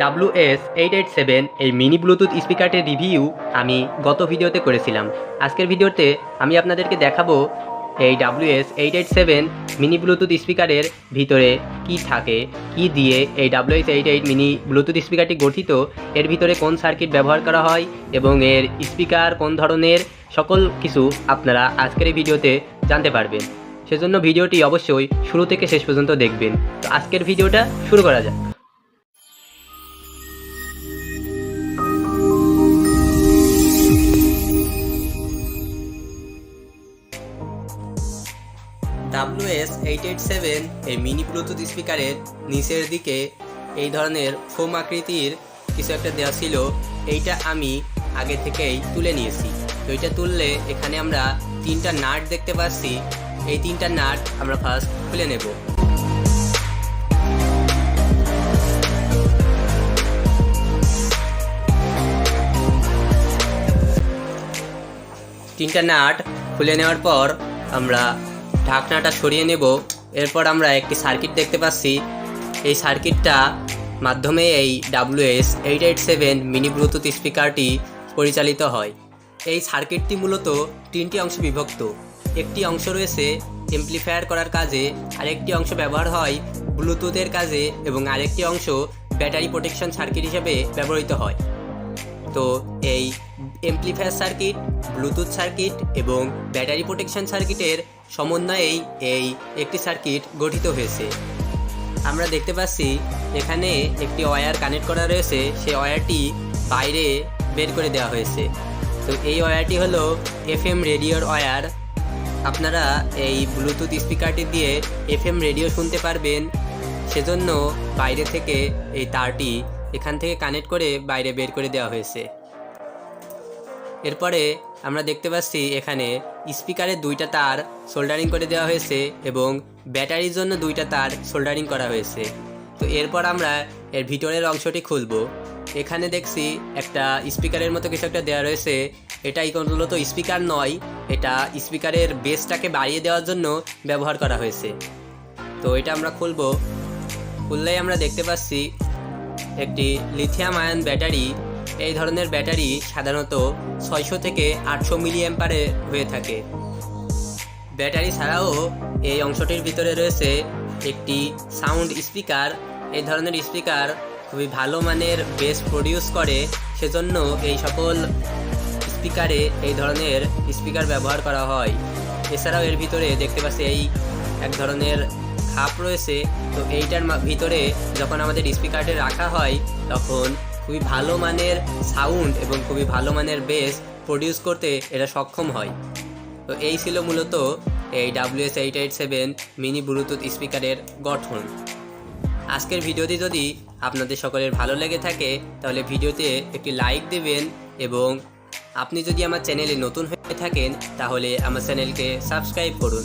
W S eight eight seven এই mini Bluetooth স্পিকারটির review আমি গত ভিডিওতে করেছিলাম। আজকের ভিডিওতে আমি আপনাদেরকে দেখাবো এই W S eight eight seven mini Bluetooth স্পিকারের ভিতরে কি থাকে, কি দিয়ে এই W S eight eight mini Bluetooth স্পিকারটি গঠিত, এর ভিতরে কোন সার্কিট ব্যবহার করা হয় এবং এর স্পিকার কোন ধরনের, সকল কিছু আপনারা আজকের এই ভিডিওতে জানতে পারবেন। সেজন্য ভিডিওটি অবশ্যই শুরু থেকে শেষ পর্যন্ত দেখবেন। তো আজকের ভিডিওটা শুরু করা যাক। W S eight eight seven এই মিনি ব্লুটুথ স্পিকারের নিচের দিকে এই ধরনের ফোম আকৃতির কিছু একটা দেওয়া ছিল, এইটা আমি আগে থেকেই তুলে নিয়েছি। তো এটা তুললে এখানে আমরা তিনটা নাট দেখতে পাচ্ছি, এই তিনটা নাট আমরা ফার্স্ট খুলে নেব। তিনটা নাট খুলে নেওয়ার পর আমরা ঢাকনাটা সরিয়ে নেব। এরপর আমরা একটি সার্কিট দেখতে পাচ্ছি। এই সার্কিটটা মাধ্যমে এই WS eight eight seven mini Bluetooth স্পিকারটি পরিচালিত হয়। এই সার্কিটটি মূলত তিনটি অংশে বিভক্ত। একটি অংশ রয়েছে এমপ্লিফায়ার করার কাজে, আরেকটি অংশ ব্যবহার হয় ব্লুটুথের কাজে এবং আরেকটি অংশ ব্যাটারি প্রোটেকশন সার্কিট হিসেবে ব্যবহৃত হয়। তো এই এমপ্লিফায়ার সার্কিট ব্লুটুথ সার্কিট এবং ব্যাটারি প্রোটেকশন সার্কিটের সমন্বয়েই এই একটি সার্কিট গঠিত হয়েছে। আমরা দেখতে পাচ্ছি, এখানে একটি ওয়্যার কানেক্ট করা রয়েছে, সেই ওয়্যারটি বাইরে বের করে দেওয়া হয়েছে। তো এই ওয়্যারটি হলো এফএম রেডিওর ওয়্যার আপনারা এই ব্লুটুথ স্পিকারটি দিয়ে এফএম রেডিও শুনতে পারবেন। সেজন্য বাইরে থেকে এই তারটি এখান থেকে কানেক্ট করে বাইরে বের করে দেওয়া হয়েছে। এরপরে আমরা দেখতে পাচ্ছি এখানে স্পিকারের দুইটা তার সোল্ডারিং করে দেওয়া হয়েছে এবং ব্যাটারির জন্য দুইটা তার সোল্ডারিং করা হয়েছে। তো এরপর আমরা এর ভিতরের অংশটি খুলব। এখানে দেখছি একটা স্পিকারের মতো কিছু একটা দেওয়া রয়েছে। এটা মূলত স্পিকার নয়, এটা স্পিকারের বেসটাকে বাড়িয়ে দেওয়ার জন্য ব্যবহার করা হয়েছে। তো এটা আমরা খুলব। খুললেই আমরা দেখতে পাচ্ছি একটি লিথিয়াম আয়ন ব্যাটারি এই ধরনের ব্যাটারি সাধারণত ছয়শো থেকে আটশো মিলি অ্যাম্পারে হয়ে থাকে। ব্যাটারি ছাড়াও এই অংশটির ভিতরে রয়েছে একটি সাউন্ড স্পিকার এই ধরনের স্পিকার খুবই ভালো মানের বেস প্রডিউস করে, সেজন্য এই সকল স্পিকারে এই ধরনের স্পিকার ব্যবহার করা হয়। এছাড়াও এর ভিতরে দেখতে পাচ্ছি এই এক ধরনের খাপ রয়েছে, তো এইটার ভিতরে যখন আমাদের স্পিকারটি রাখা হয়, তখন খুবই ভালো মানের সাউন্ড এবং খুবই ভালো মানের বেস প্রডিউস করতে এটা সক্ষম হয়। তো এই ছিল মূলত এই WS eight eight seven mini Bluetooth স্পিকারের গঠন। আজকের ভিডিওটি যদি আপনাদের সকলের ভালো লেগে থাকে, তাহলে ভিডিওতে একটি লাইক দেবেন এবং আপনি যদি আমার চ্যানেলে নতুন হয়ে থাকেন, তাহলে আমার চ্যানেলকে সাবস্ক্রাইব করুন।